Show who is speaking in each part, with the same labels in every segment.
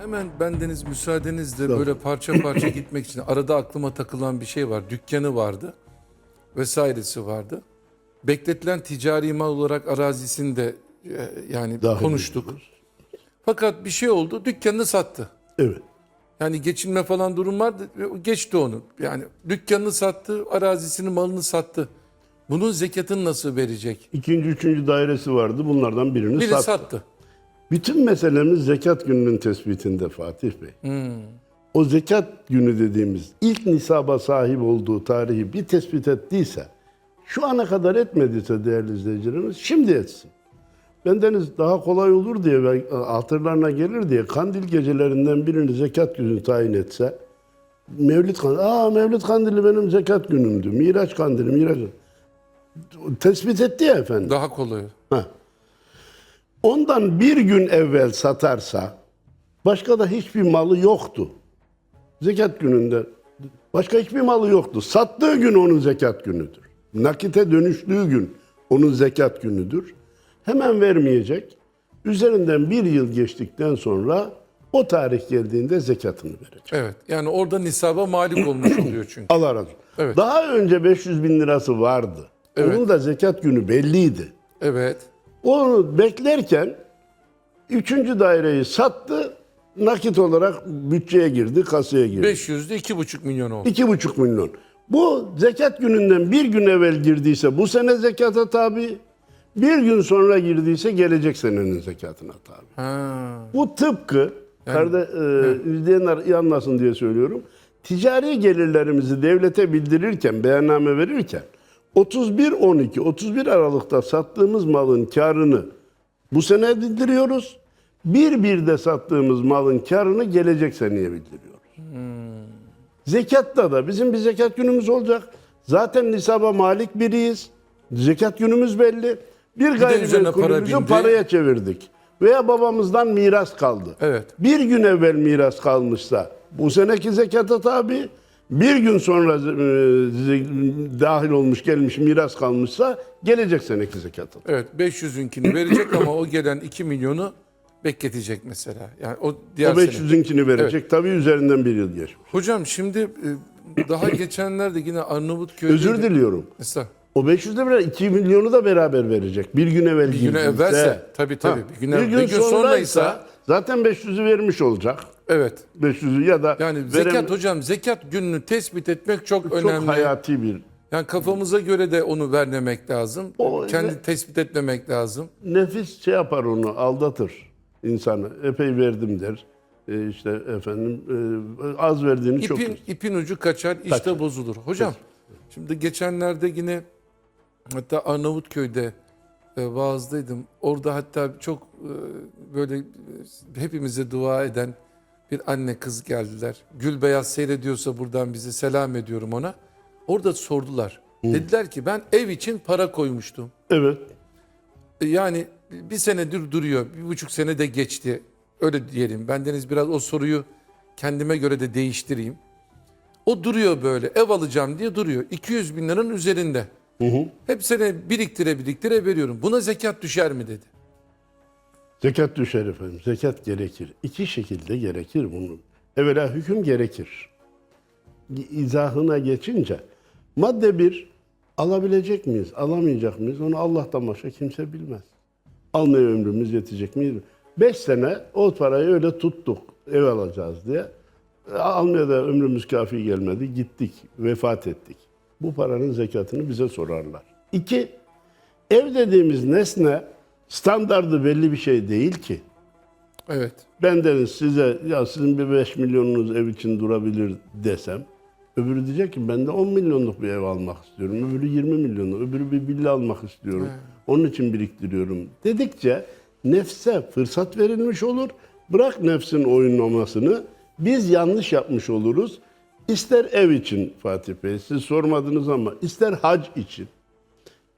Speaker 1: Hemen bendeniz müsaadenizle böyle parça parça gitmek için arada aklıma takılan bir şey var. Dükkanı vardı vesairesi vardı. Bekletilen ticari mal olarak arazisini de e, yani
Speaker 2: Dahil
Speaker 1: konuştuk.
Speaker 2: ediyoruz.
Speaker 1: Fakat bir şey oldu dükkanını sattı.
Speaker 2: Evet.
Speaker 1: Yani geçinme falan durum vardı. Geçti onu. Yani dükkanını sattı, arazisini, malını sattı. Bunun zekatını nasıl verecek?
Speaker 2: İkinci, üçüncü dairesi vardı. Bunlardan birini
Speaker 1: Biri
Speaker 2: sattı.
Speaker 1: sattı.
Speaker 2: Bütün meselemiz zekat gününün tespitinde Fatih Bey. O zekat günü dediğimiz ilk nisaba sahip olduğu tarihi bir tespit ettiyse, şu ana kadar etmediyse değerli izleyicilerimiz şimdi etsin. Bendeniz daha kolay olur diye ve hatırlarına gelir diye kandil gecelerinden birini zekat günü tayin etse, Mevlid kandili, aa Mevlid kandili benim zekat günümdü, Miraç kandili, Miraç. Tespit etti ya efendim.
Speaker 1: Daha kolay.
Speaker 2: Heh. Ondan bir gün evvel satarsa başka da hiçbir malı yoktu. Zekat gününde başka hiçbir malı yoktu. Sattığı gün onun zekat günüdür. Nakite dönüştüğü gün onun zekat günüdür. Hemen vermeyecek. Üzerinden bir yıl geçtikten sonra o tarih geldiğinde zekatını verecek.
Speaker 1: Evet. Yani orada nisaba malik olmuş oluyor çünkü.
Speaker 2: Allah razı olsun.
Speaker 1: Evet.
Speaker 2: Daha önce 500 bin lirası vardı.
Speaker 1: Evet.
Speaker 2: Onun da zekat günü belliydi.
Speaker 1: Evet.
Speaker 2: Onu beklerken üçüncü daireyi sattı. Nakit olarak bütçeye girdi, kasaya girdi.
Speaker 1: 500'de 2,5 milyon oldu.
Speaker 2: İki buçuk milyon. Bu zekat gününden bir gün evvel girdiyse bu sene zekata tabi. Bir gün sonra girdiyse gelecek senenin zekatına tabi.
Speaker 1: Ha.
Speaker 2: Bu tıpkı, karde, e, izleyenler iyi anlasın diye söylüyorum. Ticari gelirlerimizi devlete bildirirken, beyanname verirken 31-12, 31 Aralık'ta sattığımız malın karını bu sene bildiriyoruz. Bir bir de sattığımız malın karını gelecek seneye bildiriyoruz. Zekatta da bizim bir zekat günümüz olacak. Zaten nisaba malik biriyiz. Zekat günümüz belli. Bir
Speaker 1: üzerine para
Speaker 2: paraya çevirdik. Veya babamızdan miras kaldı.
Speaker 1: Evet.
Speaker 2: Bir gün evvel miras kalmışsa bu seneki zekata tabi. Bir gün sonra e, dahil olmuş gelmiş miras kalmışsa gelecek seneki zekata.
Speaker 1: Evet 500'ünkini verecek ama o gelen 2 milyonu bekletecek mesela. Yani o diğer
Speaker 2: O
Speaker 1: sene.
Speaker 2: 500'ünkini verecek. Tabii üzerinden bir yıl geçmiş.
Speaker 1: Hocam şimdi e, daha geçenlerde yine Arnavutköy'de...
Speaker 2: Özür diliyorum.
Speaker 1: Estağfurullah.
Speaker 2: O 500 de beraber 2 milyonu da beraber verecek. Bir gün evvel
Speaker 1: Bir güne
Speaker 2: girdiyse.
Speaker 1: evvelse tabii tabii.
Speaker 2: Ha,
Speaker 1: bir, güne, bir gün, sonraysa
Speaker 2: zaten 500'ü vermiş olacak.
Speaker 1: Evet.
Speaker 2: 500'ü ya da
Speaker 1: Yani
Speaker 2: verem-
Speaker 1: zekat hocam zekat gününü tespit etmek çok,
Speaker 2: çok
Speaker 1: önemli.
Speaker 2: hayati bir
Speaker 1: Yani kafamıza göre de onu vermemek lazım.
Speaker 2: O-
Speaker 1: Kendi tespit etmemek lazım.
Speaker 2: nefis şey yapar onu aldatır insanı. Epey verdim der. E, işte efendim e, az verdiğini çok
Speaker 1: İpin, ipin ucu kaçar, işte bozulur. Hocam, şimdi geçenlerde yine hatta Arnavutköy'de e, vaazdaydım. Orada hatta çok e, böyle e, hepimize dua eden bir anne kız geldiler. Gül Beyaz seyrediyorsa buradan bize selam ediyorum ona. Orada sordular. Dediler ki ben ev için para koymuştum.
Speaker 2: Evet.
Speaker 1: E, Yani bir senedir duruyor. Bir buçuk sene de geçti. Öyle diyelim. Bendeniz biraz o soruyu kendime göre de değiştireyim. O duruyor böyle. Ev alacağım diye duruyor. 200 bin liranın üzerinde. Hep sene biriktire biriktire veriyorum. Buna zekat düşer mi dedi.
Speaker 2: Zekat düşer efendim. Zekat gerekir. İki şekilde gerekir bunun. Evvela hüküm gerekir. İzahına geçince madde bir alabilecek miyiz, alamayacak mıyız onu Allah'tan başka kimse bilmez. Almaya ömrümüz yetecek miyiz? Beş sene o parayı öyle tuttuk ev alacağız diye. Almaya da ömrümüz kafi gelmedi. Gittik, vefat ettik. Bu paranın zekatını bize sorarlar. İki, ev dediğimiz nesne standardı belli bir şey değil ki.
Speaker 1: Evet.
Speaker 2: Ben deriz size ya sizin bir 5 milyonunuz ev için durabilir desem öbürü diyecek ki ben de 10 milyonluk bir ev almak istiyorum. Öbürü 20 milyonluk, öbürü bir villa almak istiyorum. Onun için biriktiriyorum. Dedikçe nefse fırsat verilmiş olur. Bırak nefsin oynamasını. Biz yanlış yapmış oluruz. İster ev için Fatih Bey siz sormadınız ama ister hac için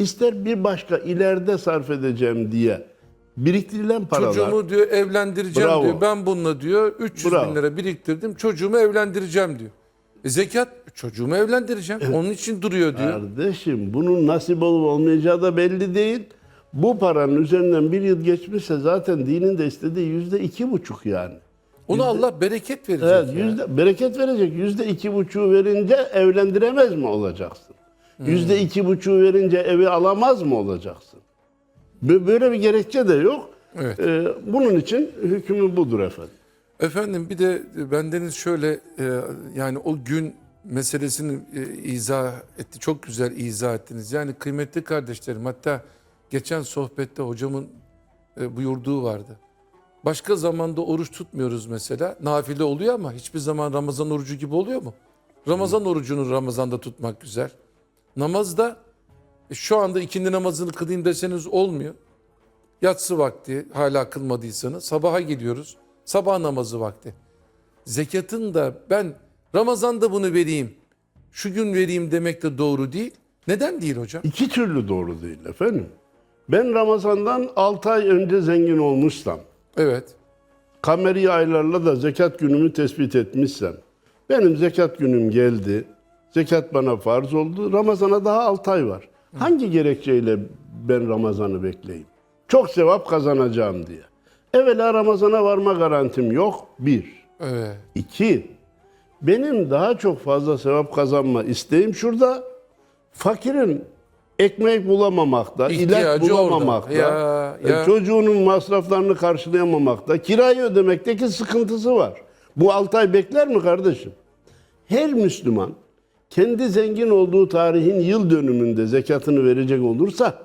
Speaker 2: ister bir başka ileride sarf edeceğim diye biriktirilen paralar
Speaker 1: Çocuğumu diyor evlendireceğim
Speaker 2: Bravo.
Speaker 1: diyor. Ben bununla diyor 300
Speaker 2: Bravo.
Speaker 1: bin lira biriktirdim. Çocuğumu evlendireceğim diyor. E zekat çocuğumu evlendireceğim. Onun için duruyor diyor.
Speaker 2: Kardeşim bunun nasip olup olmayacağı da belli değil. Bu paranın üzerinden bir yıl geçmişse zaten dinin de istediği yüzde iki buçuk yani.
Speaker 1: Ona Allah bereket verecek.
Speaker 2: Evet,
Speaker 1: ya.
Speaker 2: yüzde, bereket verecek. Yüzde iki buçuğu verince evlendiremez mi olacaksın?
Speaker 1: Hmm.
Speaker 2: Yüzde iki buçuğu verince evi alamaz mı olacaksın? Bö- Böyle bir gerekçe de yok.
Speaker 1: Evet.
Speaker 2: Ee, bunun için hükmü budur efendim.
Speaker 1: Efendim bir de bendeniz şöyle e, yani o gün meselesini e, izah etti. Çok güzel izah ettiniz. Yani kıymetli kardeşlerim hatta geçen sohbette hocamın e, buyurduğu vardı. Başka zamanda oruç tutmuyoruz mesela. Nafile oluyor ama hiçbir zaman Ramazan orucu gibi oluyor mu? Ramazan orucunu Ramazan'da tutmak güzel. Namazda e, şu anda ikindi namazını kılayım deseniz olmuyor. Yatsı vakti hala kılmadıysanız sabaha geliyoruz. Sabah namazı vakti. Zekatın da ben Ramazan'da bunu vereyim, şu gün vereyim demek de doğru değil. Neden değil hocam?
Speaker 2: İki türlü doğru değil efendim. Ben Ramazan'dan 6 ay önce zengin olmuşsam,
Speaker 1: Evet.
Speaker 2: kameri aylarla da zekat günümü tespit etmişsem, benim zekat günüm geldi, zekat bana farz oldu, Ramazan'a daha 6 ay var. Hangi gerekçeyle ben Ramazan'ı bekleyeyim? Çok sevap kazanacağım diye. Evvela Ramazan'a varma garantim yok, bir.
Speaker 1: Evet.
Speaker 2: İki, benim daha çok fazla sevap kazanma isteğim şurada. Fakirin ekmek bulamamakta, ilaç bulamamakta.
Speaker 1: Ya, ya.
Speaker 2: e, çocuğunun masraflarını karşılayamamakta, kirayı ödemekteki sıkıntısı var. Bu 6 ay bekler mi kardeşim? Her Müslüman kendi zengin olduğu tarihin yıl dönümünde zekatını verecek olursa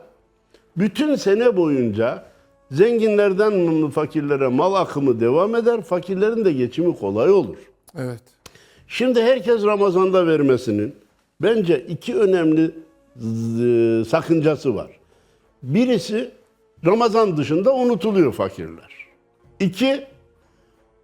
Speaker 2: bütün sene boyunca zenginlerden fakirlere mal akımı devam eder, fakirlerin de geçimi kolay olur.
Speaker 1: Evet.
Speaker 2: Şimdi herkes Ramazan'da vermesinin bence iki önemli z- sakıncası var. Birisi Ramazan dışında unutuluyor fakirler. İki,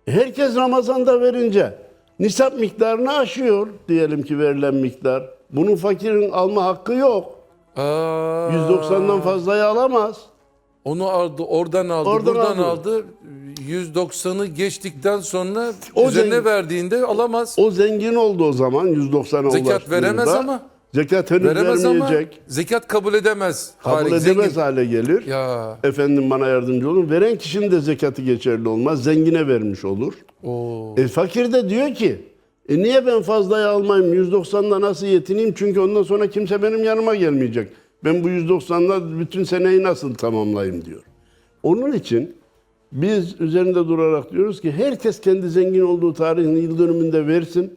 Speaker 2: herkes Ramazan'da verince nisap miktarını aşıyor diyelim ki verilen miktar. Bunun fakirin alma hakkı yok.
Speaker 1: Aa,
Speaker 2: 190'dan fazlayı alamaz.
Speaker 1: Onu aldı, oradan aldı,
Speaker 2: Oradan
Speaker 1: buradan
Speaker 2: aldı.
Speaker 1: aldı. 190'ı geçtikten sonra
Speaker 2: O
Speaker 1: üzerine
Speaker 2: zengin-
Speaker 1: verdiğinde alamaz.
Speaker 2: O zengin oldu o zaman 190'a
Speaker 1: Zekat
Speaker 2: ulaştığında.
Speaker 1: veremez ama.
Speaker 2: Zekat henüz
Speaker 1: Veremez ama
Speaker 2: vermeyecek.
Speaker 1: zekat kabul edemez.
Speaker 2: Kabul
Speaker 1: Halik,
Speaker 2: edemez
Speaker 1: zengin.
Speaker 2: hale gelir.
Speaker 1: Ya.
Speaker 2: Efendim bana yardımcı olun. Veren kişinin de zekatı geçerli olmaz. Zengine vermiş olur.
Speaker 1: Oo.
Speaker 2: E, fakir de diyor ki e, niye ben fazlayı almayayım? 190'da nasıl yetineyim? Çünkü ondan sonra kimse benim yanıma gelmeyecek. Ben bu 190'da bütün seneyi nasıl tamamlayayım diyor. Onun için biz üzerinde durarak diyoruz ki herkes kendi zengin olduğu tarihin yıl dönümünde versin.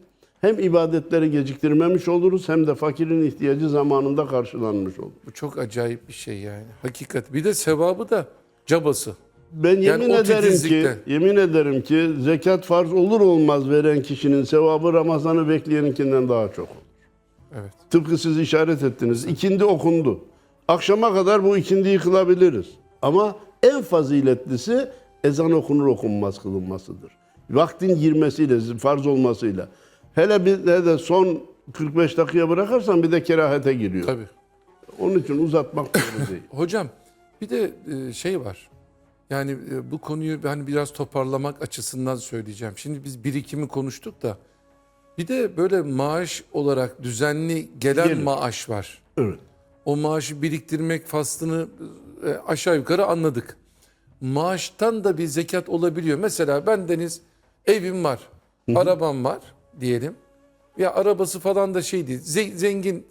Speaker 2: Hem ibadetleri geciktirmemiş oluruz hem de fakirin ihtiyacı zamanında karşılanmış olur.
Speaker 1: Bu çok acayip bir şey yani. Hakikat. Bir de sevabı da cabası.
Speaker 2: Ben yemin
Speaker 1: o
Speaker 2: ederim ki, yemin ederim ki zekat farz olur olmaz veren kişinin sevabı Ramazan'ı bekleyeninkinden daha çok olur.
Speaker 1: Evet.
Speaker 2: Tıpkı siz işaret ettiniz. İkindi okundu. Akşama kadar bu ikindiyi kılabiliriz. Ama en faziletlisi ezan okunur okunmaz kılınmasıdır. Vaktin girmesiyle, farz olmasıyla. Hele bir de, de son 45 dakikaya bırakırsan bir de kerahete giriyor.
Speaker 1: Tabii.
Speaker 2: Onun için uzatmak doğru değil.
Speaker 1: Hocam bir de e, şey var. Yani e, bu konuyu ben biraz toparlamak açısından söyleyeceğim. Şimdi biz birikimi konuştuk da bir de böyle maaş olarak düzenli gelen
Speaker 2: Gelir.
Speaker 1: maaş var.
Speaker 2: Evet.
Speaker 1: O maaşı biriktirmek faslını e, aşağı yukarı anladık. Maaştan da bir zekat olabiliyor. Mesela ben Deniz evim var, arabam var diyelim. Ya arabası falan da şey değil. ze- zengin,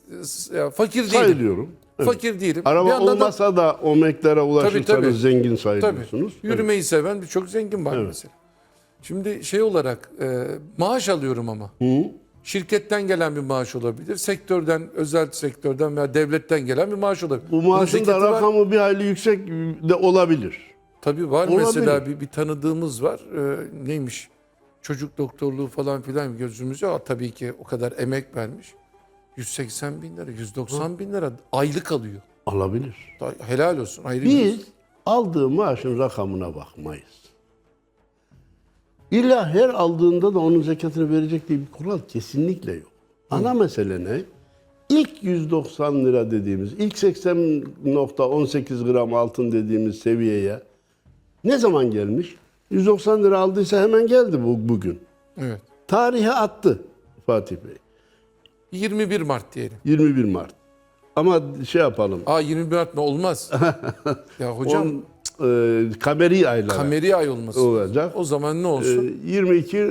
Speaker 1: e, fakir değilim.
Speaker 2: Sayılıyorum. Evet.
Speaker 1: Fakir değilim. Bir
Speaker 2: Araba
Speaker 1: da-
Speaker 2: olmasa da o mektara ulaşırsanız
Speaker 1: tabii.
Speaker 2: zengin
Speaker 1: Tabii.
Speaker 2: sayılıyorsunuz.
Speaker 1: Yürümeyi seven birçok zengin var mesela. Şimdi şey olarak e, maaş alıyorum ama. Şirketten gelen bir maaş olabilir. Sektörden, özel sektörden veya devletten gelen bir maaş olabilir.
Speaker 2: Bu maaşın da
Speaker 1: zekatı var.
Speaker 2: rakamı bir hayli yüksek de olabilir.
Speaker 1: Tabii var
Speaker 2: Olabilir.
Speaker 1: mesela bir, bir tanıdığımız var. Ee, neymiş? Çocuk doktorluğu falan filan gözümüze tabii ki o kadar emek vermiş. 180 bin lira, 190 bin lira aylık alıyor.
Speaker 2: Olabilir.
Speaker 1: Da- Helal olsun. Ayrı bir-
Speaker 2: Biz aldığı maaşın rakamına bakmayız. İlla her aldığında da onun zekatını verecek diye bir kural kesinlikle yok. Ana mesele ne? İlk 190 lira dediğimiz, ilk 80.18 gram altın dediğimiz seviyeye ne zaman gelmiş? 190 lira aldıysa hemen geldi bu, bugün.
Speaker 1: Evet.
Speaker 2: Tarihe attı Fatih Bey.
Speaker 1: 21 Mart diyelim.
Speaker 2: 21 Mart. Ama şey yapalım.
Speaker 1: Aa 21 Mart mı olmaz? ya hocam
Speaker 2: On- e, kameri aylar
Speaker 1: Kameri ay olması.
Speaker 2: olacak.
Speaker 1: O zaman ne
Speaker 2: E,
Speaker 1: olsun?
Speaker 2: 22 e,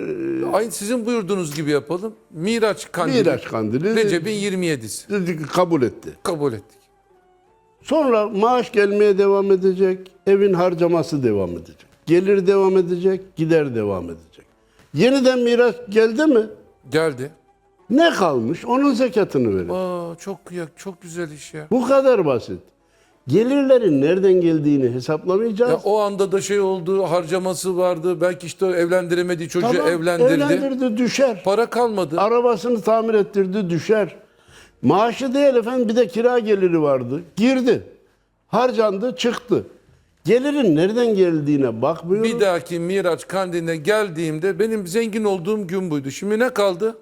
Speaker 1: Aynı sizin buyurduğunuz gibi yapalım. Miraç kandili.
Speaker 2: Miraç kandili
Speaker 1: Recep'in 27'si.
Speaker 2: kabul etti.
Speaker 1: Kabul ettik.
Speaker 2: Sonra maaş gelmeye devam edecek, evin harcaması devam edecek. Gelir devam edecek, gider devam edecek. Yeniden miras geldi mi?
Speaker 1: Geldi.
Speaker 2: Ne kalmış? Onun zekatını verin.
Speaker 1: Aa çok kıyak, çok güzel iş ya.
Speaker 2: Bu kadar basit. Gelirlerin nereden geldiğini hesaplamayacağız.
Speaker 1: Ya o anda da şey oldu, harcaması vardı. Belki işte evlendiremediği çocuğu
Speaker 2: Tamam,
Speaker 1: evlendirdi.
Speaker 2: evlendirdi, düşer.
Speaker 1: Para kalmadı.
Speaker 2: Arabasını tamir ettirdi, düşer. Maaşı değil efendim, bir de kira geliri vardı. Girdi. Harcandı, çıktı. Gelirin nereden geldiğine bakmıyoruz.
Speaker 1: Bir dahaki Miraç kandiline geldiğimde benim zengin olduğum gün buydu. Şimdi ne kaldı?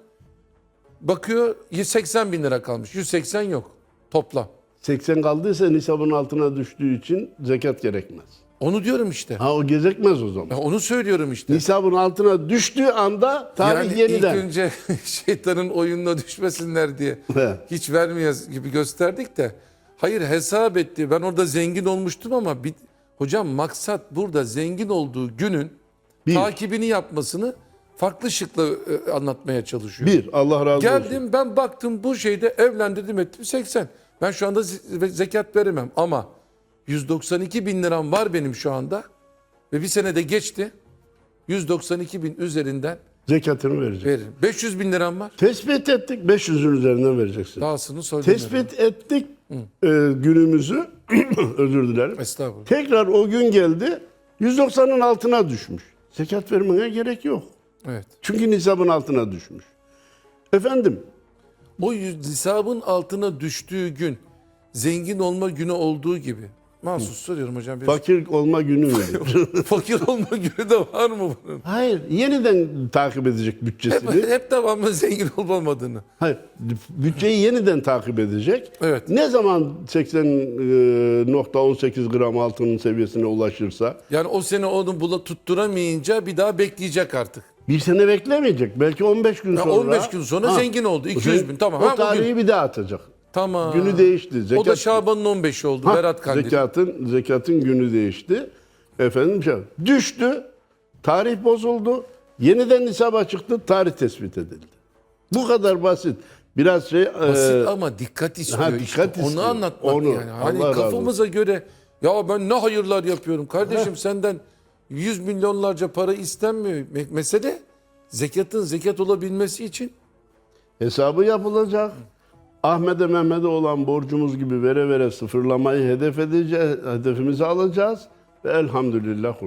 Speaker 1: Bakıyor 180 bin lira kalmış. 180 yok toplam.
Speaker 2: 80 kaldıysa nisabın altına düştüğü için zekat gerekmez.
Speaker 1: Onu diyorum işte.
Speaker 2: Ha o gerekmez o zaman.
Speaker 1: Ya onu söylüyorum işte.
Speaker 2: Nisabın altına düştüğü anda tarih
Speaker 1: yani
Speaker 2: yeniden.
Speaker 1: ilk önce şeytanın oyununa düşmesinler diye
Speaker 2: He.
Speaker 1: hiç vermeyez gibi gösterdik de. Hayır hesap etti. Ben orada zengin olmuştum ama bir, hocam maksat burada zengin olduğu günün
Speaker 2: Bir.
Speaker 1: takibini yapmasını farklı şıkla e, anlatmaya çalışıyor.
Speaker 2: Bir, Allah razı olsun.
Speaker 1: Geldim ben baktım bu şeyde evlendirdim ettim 80. Ben şu anda ze- zekat veremem ama 192 bin liram var benim şu anda ve bir sene de geçti. 192 bin üzerinden
Speaker 2: Zekatını verecek.
Speaker 1: veririm. 500 bin liram var.
Speaker 2: Tespit ettik, 500'ün üzerinden vereceksin.
Speaker 1: Dahasını söylemiyorum.
Speaker 2: Tespit ettik e, günümüzü, özür dilerim.
Speaker 1: Estağfurullah.
Speaker 2: Tekrar o gün geldi, 190'ın altına düşmüş. Zekat vermene gerek yok.
Speaker 1: Evet.
Speaker 2: Çünkü nisabın altına düşmüş. Efendim,
Speaker 1: O nisabın altına düştüğü gün zengin olma günü olduğu gibi. Mahsus soruyorum hocam. Bir
Speaker 2: fakir olma günü mü?
Speaker 1: fakir olma günü de var mı bunun?
Speaker 2: Hayır, yeniden takip edecek
Speaker 1: Hep,
Speaker 2: bütçesini.
Speaker 1: hep devamlı zengin olup olmadığını.
Speaker 2: Hayır, bütçeyi yeniden takip edecek.
Speaker 1: Evet.
Speaker 2: Ne zaman 80.18 gram altının seviyesine ulaşırsa
Speaker 1: Yani o sene onu bula tutturamayınca bir daha bekleyecek artık.
Speaker 2: bir sene beklemeyecek. Belki 15 gün
Speaker 1: Ya
Speaker 2: sonra.
Speaker 1: 15 gün sonra zengin oldu. 200 bin, tamam.
Speaker 2: O
Speaker 1: Ha,
Speaker 2: tarihi
Speaker 1: bugün.
Speaker 2: bir daha atacak.
Speaker 1: Tamam.
Speaker 2: Günü değişti.
Speaker 1: O da
Speaker 2: Zekat-
Speaker 1: Şaban'ın 15'i oldu.
Speaker 2: Ha,
Speaker 1: Berat Kandili.
Speaker 2: Zekatın, zekatın günü değişti. Efendim şey, düştü. Tarih bozuldu. Yeniden nisaba çıktı. Tarih tespit edildi. Bu kadar basit. Biraz şey
Speaker 1: Basit
Speaker 2: e,
Speaker 1: ama dikkat istiyor
Speaker 2: ha,
Speaker 1: işte.
Speaker 2: dikkat
Speaker 1: Onu
Speaker 2: istiyor.
Speaker 1: anlatmak
Speaker 2: Onu.
Speaker 1: yani. Hani
Speaker 2: Allah razı
Speaker 1: kafamıza göre ya ben ne hayırlar yapıyorum. Kardeşim senden 100 milyonlarca para istenmiyor. Me- Mesele zekatın zekat olabilmesi için
Speaker 2: hesabı yapılacak. Ahmet'e Mehmet'e olan borcumuz gibi vere vere sıfırlamayı hedef edeceğiz, hedefimize alacağız. Ve elhamdülillah